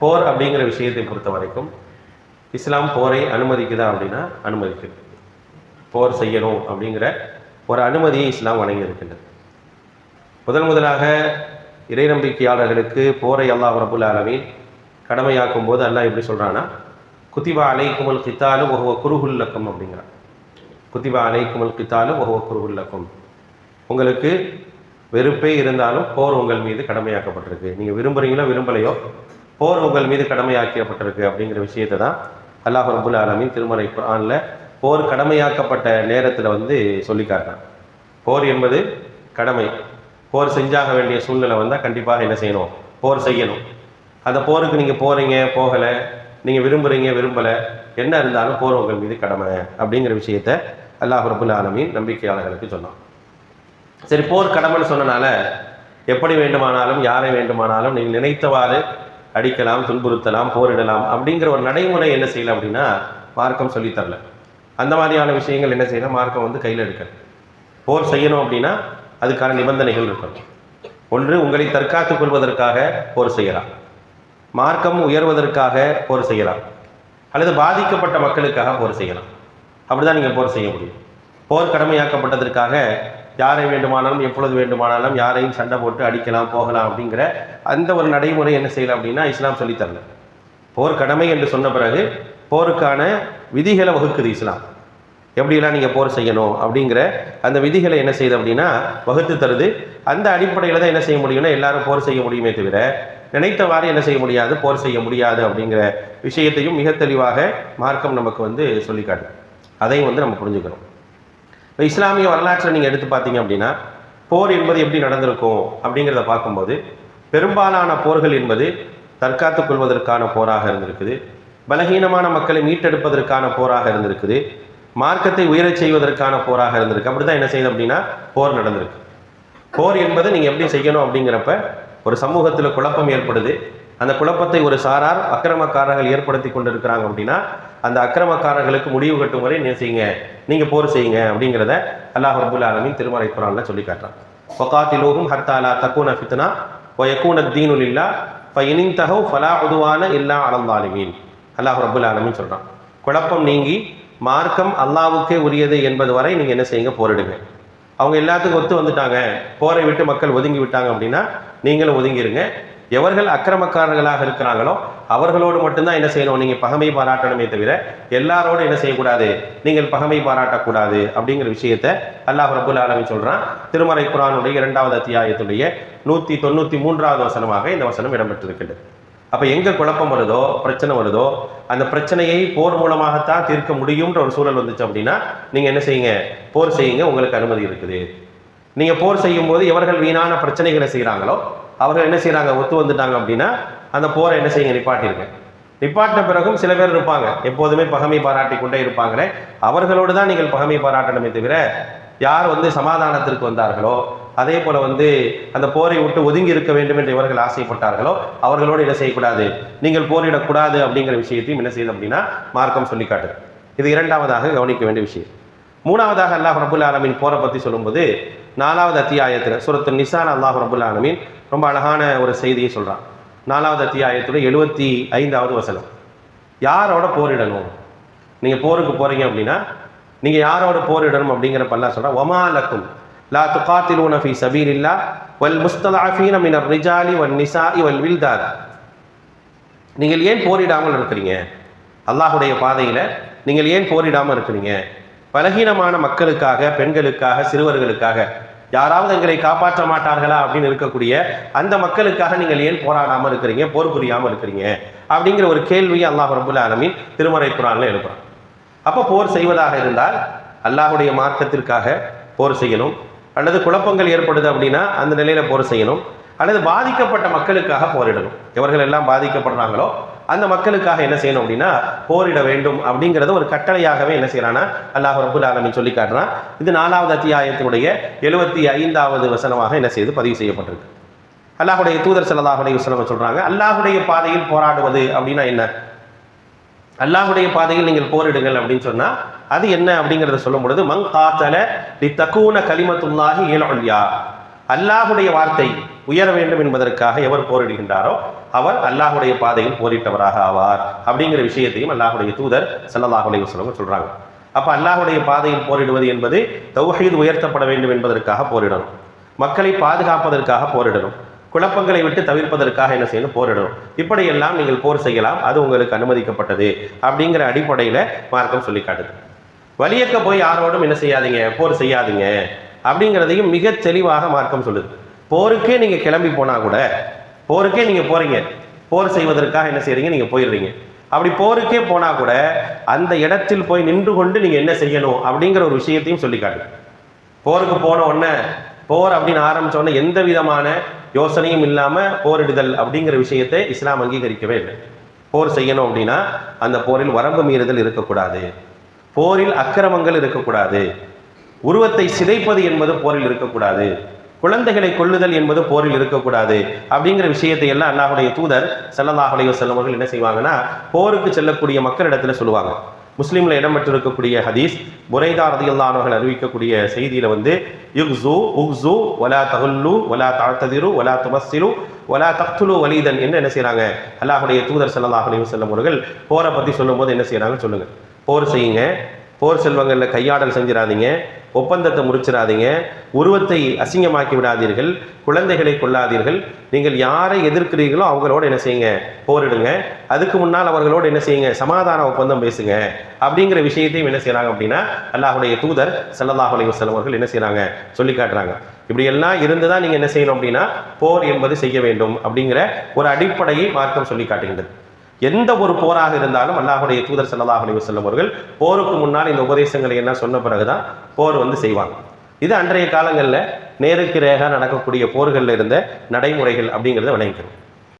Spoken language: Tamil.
போர் அப்படிங்கிற விஷயத்தை பொறுத்த வரைக்கும் இஸ்லாம் போரை அனுமதிக்குதா அப்படின்னா அனுமதிக்குது. போர் செய்யணும் அப்படிங்கிற ஒரு அனுமதியை இஸ்லாம் வழங்கி இருக்கின்றது. முதல் முதலாக இறை நம்பிக்கையாளர்களுக்கு போரை அல்லாஹ் ரபுல் ஆலமீன் கடமையாக்கும் போது அல்லாஹ் எப்படி சொல்கிறான்னா குத்திபா அலைக்குமல் கித்தாலு ஒருவ குருகுல்லக்கம் அப்படிங்கிறான். குத்திபா அலைக்குமல் கித்தாலு ஒருவ குருகுல்லக்கம் உங்களுக்கு வெறுப்பே இருந்தாலும் போர் உங்கள் மீது கடமையாக்கப்பட்டிருக்கு. நீங்கள் விரும்புகிறீங்களோ விரும்பலையோ போர் உங்கள் மீது கடமையாக்கப்பட்டிருக்கு அப்படிங்கிற விஷயத்தை தான் அல்லாஹ் ரபுல் ஆலமின் திருமறை குரானில் போர் கடமையாக்கப்பட்ட நேரத்தில் வந்து சொல்லி காட்டினான் போர் என்பது கடமை. போர் செஞ்சாக வேண்டிய சூழ்நிலை வந்தால் கண்டிப்பாக என்ன செய்யணும்? போர் செய்யணும். அந்த போருக்கு நீங்கள் போகிறீங்க போகலை நீங்கள் விரும்புகிறீங்க விரும்பலை என்ன இருந்தாலும் போர் உங்கள் மீது கடமை அப்படிங்கிற விஷயத்த அல்லாஹ் ரபுல் ஆலமீன் நம்பிக்கையாளர்களுக்கு சொன்னான். சரி போர் கடமைன்னு சொன்னனால எப்படி வேண்டுமானாலும் யாரை வேண்டுமானாலும் நீங்கள் நினைத்தவாறு அடிக்கலாம் துன்புறுத்தலாம் போரிடலாம் அப்படிங்கிற ஒரு நடைமுறை என்ன செய்யலாம் அப்படின்னா மார்க்கம் சொல்லித்தரல அந்த மாதிரியான விஷயங்கள் என்ன செய்யலாம் மார்க்கம் வந்து கையில் எடுக்கல. போர் செய்யணும் அப்படின்னா அதுக்கான நிபந்தனைகள் இருக்கணும். ஒன்று உங்களை தற்காத்துக் கொள்வதற்காக போர் செய்யலாம். மார்க்கம் உயர்வதற்காக போர் செய்யலாம். அல்லது பாதிக்கப்பட்ட மக்களுக்காக போர் செய்யலாம். அப்படிதான் நீங்கள் போர் செய்ய முடியும். போர் கடமையாக்கப்பட்டதற்காக யாரை வேண்டுமானாலும் எப்பொழுது வேண்டுமானாலும் யாரையும் சண்டை போட்டு அடிக்கலாம் போகலாம் அப்படிங்கிற அந்த ஒரு நடைமுறை என்ன செய்யலாம் அப்படின்னா இஸ்லாம் சொல்லித் தரல. போர் கடமை என்று சொன்ன பிறகு போருக்கான விதிகளை வகுக்குது இஸ்லாம். எப்படியெல்லாம் நீங்கள் போர் செய்யணும் அப்படிங்கிற அந்த விதிகளை என்ன செய்யுது அப்படின்னா வகுத்து தருது. அந்த அடிப்படையில் தான் என்ன செய்ய முடியும்னா எல்லாரும் போர் செய்ய முடியுமே தவிர நினைத்தவாறு என்ன செய்ய முடியாது போர் செய்ய முடியாது அப்படிங்கிற விஷயத்தையும் மிக தெளிவாக மார்க்கம் நமக்கு வந்து சொல்லிக்காட்டு அதையும் வந்து நம்ம புரிஞ்சுக்கணும். இப்போ இஸ்லாமிய வரலாற்றை நீங்கள் எடுத்து பார்த்தீங்க அப்படின்னா போர் என்பது எப்படி நடந்திருக்கும் அப்படிங்கிறத பார்க்கும்போது பெரும்பாலான போர்கள் என்பது தற்காத்துக் கொள்வதற்கான போராக இருந்திருக்குது. பலகீனமான மக்களை மீட்டெடுப்பதற்கான போராக இருந்திருக்குது. மார்க்கத்தை உயரச் செய்வதற்கான போராக இருந்திருக்கு. அப்படி தான் என்ன செய்யுது அப்படின்னா போர் நடந்திருக்கு. போர் என்பது நீங்கள் எப்படி செய்யணும் அப்படிங்கிறப்ப ஒரு சமூகத்தில் குழப்பம் ஏற்படுது. அந்த குழப்பத்தை ஒரு சாரார் அக்கிரமக்காரர்கள் ஏற்படுத்தி கொண்டிருக்கிறாங்க அப்படின்னா அந்த அக்கிரமக்காரர்களுக்கு முடிவு கட்டும் வரை என்ன செய்யுங்க? நீங்கள் போர் செய்யுங்க அப்படிங்கிறத அல்லாஹ் ரபுல் ஆலமின் திருமறை குரானில் சொல்லி காட்டுறான். ஒகாத்திலோகும் ஹத்தாலா தக்கூன ஃபித்னா ஒயக்கூன தீனுல் இல்லா ஃபைனின் தகவ் ஃபலா உதுவான இல்லா அலந்தாலுமீன் அல்லாஹ் ரபுல் ஆலமின் சொல்கிறான் குழப்பம் நீங்கி மார்க்கம் அல்லாவுக்கே உரியது என்பது வரை நீங்கள் என்ன செய்யுங்க? போரிடுங்க. அவங்க எல்லாத்துக்கும் ஒத்து வந்துட்டாங்க. போரை விட்டு மக்கள் ஒதுங்கி விட்டாங்க அப்படின்னா நீங்களும் ஒதுங்கிருங்க. எவர்கள் அக்கிரமக்காரர்களாக இருக்கிறாங்களோ அவர்களோடு மட்டும்தான் என்ன செய்யணும்? நீங்கள் பகமை பாராட்டணுமே தவிர எல்லாரோடும் என்ன செய்யக்கூடாது? நீங்கள் பகமை பாராட்டக்கூடாது அப்படிங்கிற விஷயத்த அல்லாஹ் ரபுல் ஆலமி சொல்கிறான் திருமறை குரானுடைய இரண்டாவது அத்தியாயத்துடைய நூற்றி தொண்ணூற்றி மூன்றாவது வசனமாக இந்த வசனம் இடம்பெற்றிருக்கின்றது. அப்போ எங்கே குழப்பம் வருதோ பிரச்சனை வருதோ அந்த பிரச்சனையை போர் மூலமாகத்தான் தீர்க்க முடியும்ன்ற ஒரு சூழல் வந்துச்சு அப்படின்னா நீங்கள் என்ன செய்யுங்க? போர் செய்யுங்க உங்களுக்கு அனுமதி இருக்குது. நீங்கள் போர் செய்யும்போது எவர்கள் வீணான பிரச்சனைகளை செய்கிறாங்களோ அவர்கள் என்ன செய்கிறாங்க ஒத்து வந்துட்டாங்க அப்படின்னா அந்த போரை என்ன செய்யுங்க? நிப்பாட்டிருங்க. நிப்பாட்டின பிறகும் சில பேர் இருப்பாங்க. எப்போதுமே பகமை பாராட்டி கொண்டே இருப்பாங்களே. அவர்களோடு தான் நீங்கள் பகமை பாராட்டணுமே தவிர யார் வந்து சமாதானத்திற்கு வந்தார்களோ அதே போல வந்து அந்த போரை விட்டு ஒதுங்கி இருக்க வேண்டும் என்று இவர்கள் ஆசைப்பட்டார்களோ அவர்களோடு என்ன செய்யக்கூடாது? நீங்கள் போரிடக்கூடாது அப்படிங்கிற விஷயத்தையும் என்ன செய்யுது அப்படின்னா மார்க்கம் சொல்லி காட்டுது. இது இரண்டாவதாக கவனிக்க வேண்டிய விஷயம். மூணாவதாக அல்லாஹ் ரபுல் ஆலமின் போரை பற்றி சொல்லும்போது நாலாவது அத்தியாயத்தில் சுரத்து நிசான் அல்லாஹ் ரபுல் ஆலமின் ரொம்ப அழகான ஒரு செய்தியை சொல்கிறான் நாலாவது அத்தியாயத்துடைய எழுபத்தி ஐந்தாவது வசனம். யாரோட போரிடணும் நீங்கள் போருக்கு போகிறீங்க அப்படின்னா நீங்கள் யாரோட போரிடணும் அப்படிங்கிற பல்லா சொல்கிறேன் ஒமாலக்கும் லா துகாத்திலூன ஃபி இல்லா வல் முஸ்தலாஃபீன மினர் ரிஜாலி வல் நிசா வல் வில்தார். நீங்கள் ஏன் போரிடாமல் இருக்கிறீங்க? அல்லாஹுடைய பாதையில் நீங்கள் ஏன் போரிடாமல் இருக்கிறீங்க? பலகீனமான மக்களுக்காக பெண்களுக்காக சிறுவர்களுக்காக யாராவது எங்களை காப்பாற்ற மாட்டார்களா அப்படின்னு இருக்கக்கூடிய அந்த மக்களுக்காக நீங்கள் ஏன் போராடாமல் இருக்கிறீங்க? போர் புரியாமல் இருக்கிறீங்க? அப்படிங்கிற ஒரு கேள்வியை அல்லாஹ் ரபுல் ஆலமின் திருமறை குரானில் எழுப்புறான். அப்போ போர் செய்வதாக இருந்தால் அல்லாஹுடைய மார்க்கத்திற்காக போர் செய்யணும். அல்லது குழப்பங்கள் ஏற்படுது அப்படின்னா அந்த நிலையில் போர் செய்யணும். அல்லது பாதிக்கப்பட்ட மக்களுக்காக போரிடணும். எவர்கள் எல்லாம் பாதிக்கப்படுறாங்களோ? அந்த மக்களுக்காக என்ன செய்யணும் அப்படின்னா போரிட வேண்டும் அப்படிங்கிறத ஒரு கட்டளையாகவே என்ன செய்யறானா அல்லாஹ் ரபுல் ஆலமின் சொல்லி காட்டுறான். இது நாலாவது அத்தியாயத்தினுடைய எழுபத்தி ஐந்தாவது வசனமாக என்ன செய்து பதிவு செய்யப்பட்டிருக்கு. அல்லாஹுடைய தூதர் சல்லாஹுடைய வசனம் சொல்றாங்க அல்லாஹுடைய பாதையில் போராடுவது அப்படின்னா என்ன? அல்லாஹுடைய பாதையில் நீங்கள் போரிடுங்கள் அப்படின்னு சொன்னா அது என்ன அப்படிங்கிறத சொல்லும் பொழுது மங் காத்தல தி தக்கூன கலிமத்துல்லாஹி இயலொல்யா அல்லாஹுடைய வார்த்தை உயர வேண்டும் என்பதற்காக எவர் போரிடுகின்றாரோ அவர் அல்லாஹுடைய பாதையில் போரிட்டவராக ஆவார் அப்படிங்கிற விஷயத்தையும் அல்லாஹுடைய தூதர் ஸல்லல்லாஹு அலைஹி சொல்கிறாங்க அப்போ அல்லாஹுடைய பாதையில் போரிடுவது என்பது தௌஹீத் உயர்த்தப்பட வேண்டும் என்பதற்காக போரிடணும். மக்களை பாதுகாப்பதற்காக போரிடணும். குழப்பங்களை விட்டு தவிர்ப்பதற்காக என்ன செய்யணும்? போரிடணும். இப்படியெல்லாம் நீங்கள் போர் செய்யலாம். அது உங்களுக்கு அனுமதிக்கப்பட்டது அப்படிங்கிற அடிப்படையில் மார்க்கம் சொல்லி காட்டுது. வலியக்க போய் யாரோடும் என்ன செய்யாதீங்க? போர் செய்யாதீங்க அப்படிங்கிறதையும் மிக தெளிவாக மார்க்கம் சொல்லுது. போருக்கே நீங்கள் கிளம்பி போனால் கூட போருக்கே நீங்கள் போகிறீங்க போர் செய்வதற்காக என்ன செய்கிறீங்க நீங்கள் போயிடுறீங்க. அப்படி போருக்கே போனால் கூட அந்த இடத்தில் போய் நின்று கொண்டு நீங்கள் என்ன செய்யணும் அப்படிங்கிற ஒரு விஷயத்தையும் சொல்லி காட்டு. போருக்கு போன உடனே போர் அப்படின்னு ஆரம்பிச்ச உடனே எந்த விதமான யோசனையும் இல்லாமல் போரிடுதல் அப்படிங்கிற விஷயத்தை இஸ்லாம் அங்கீகரிக்கவே இல்லை. போர் செய்யணும் அப்படின்னா அந்த போரில் வரம்பு மீறுதல் இருக்கக்கூடாது. போரில் அக்கிரமங்கள் இருக்கக்கூடாது. உருவத்தை சிதைப்பது என்பது போரில் இருக்கக்கூடாது. குழந்தைகளை கொல்லுதல் என்பது போரில் இருக்கக்கூடாது அப்படிங்கிற விஷயத்தை எல்லாம் அல்லாஹுடைய தூதர் ஸல்லல்லாஹு செல்லவர்கள் அவர்கள் என்ன செய்வாங்கன்னா போருக்கு செல்லக்கூடிய மக்களிடத்துல சொல்லுவாங்க. முஸ்லீம்ல இடம்பெற்றிருக்கக்கூடிய ஹதீஸ் புரைதா ரதியல்லாஹு அறிவிக்கக்கூடிய செய்தியில வந்து யுக்ஸு உக்ஸு வலா தகுல்லு வலா தாழ்த்ததிரு வலா துமஸ்திரு வலா தக்துலு வலிதன் என்ன என்ன செய்கிறாங்க அல்லாஹுடைய தூதர் ஸல்லல்லாஹு அலைஹி அவர்கள் போரை பத்தி சொல்லும்போது என்ன செய்கிறாங்கன்னு சொல்லுங்க. போர் செய்யுங்க போர் செல்வங்களில் கையாடல் செஞ்சிடாதீங்க ஒப்பந்தத்தை முறிச்சிடாதீங்க உருவத்தை அசிங்கமாக்கி விடாதீர்கள் குழந்தைகளை கொள்ளாதீர்கள் நீங்கள் யாரை எதிர்க்கிறீர்களோ அவங்களோட என்ன செய்யுங்க? போரிடுங்க. அதுக்கு முன்னால் அவர்களோடு என்ன செய்யுங்க? சமாதான ஒப்பந்தம் பேசுங்க. அப்படிங்கிற விஷயத்தையும் என்ன செய்கிறாங்க அப்படின்னா அல்லாஹுடைய தூதர் ஸல்லல்லாஹு அலைஹி அவர்கள் என்ன செய்கிறாங்க சொல்லி காட்டுறாங்க. இப்படியெல்லாம் இருந்து தான் நீங்கள் என்ன செய்யணும் அப்படின்னா போர் என்பது செய்ய வேண்டும் அப்படிங்கிற ஒரு அடிப்படையை மார்க்கம் சொல்லி காட்டுகின்றது. எந்த ஒரு போராக இருந்தாலும் அல்லாஹுடைய தூதர் ஸல்லல்லாஹு அலைஹி வஸல்லம் அவர்கள் போருக்கு முன்னால் இந்த உபதேசங்களை என்ன சொன்ன பிறகுதான் போர் வந்து செய்வாங்க. இது அன்றைய காலங்களில் நேருக்கு ரேக நடக்கக்கூடிய போர்களில் இருந்த நடைமுறைகள் அப்படிங்கிறத விளங்கிக்கணும்